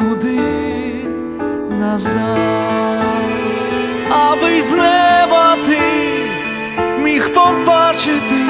куди назад, аби з неба ти міг побачити,